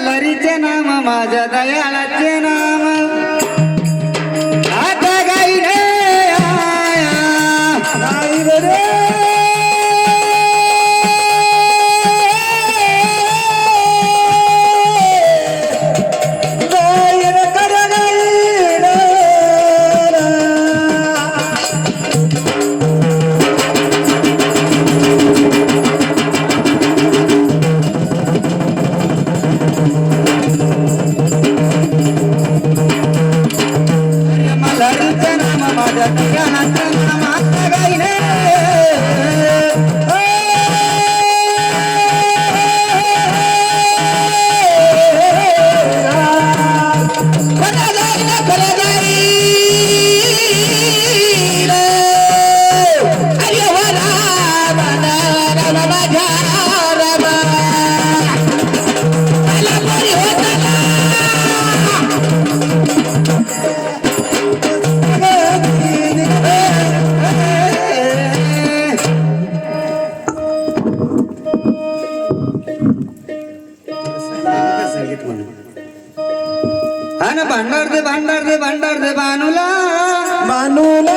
लरीचे नाम माझ्या दयाळाचे नाम நாட்கள் மனமாத்தகையிலே संगीत म्हणून हा ना भांडार दे भांडार दे भांडार दे बानुला बानुला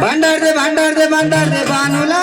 भांडार दे भांडार दे भांडार दे बानुला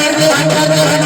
Thank you.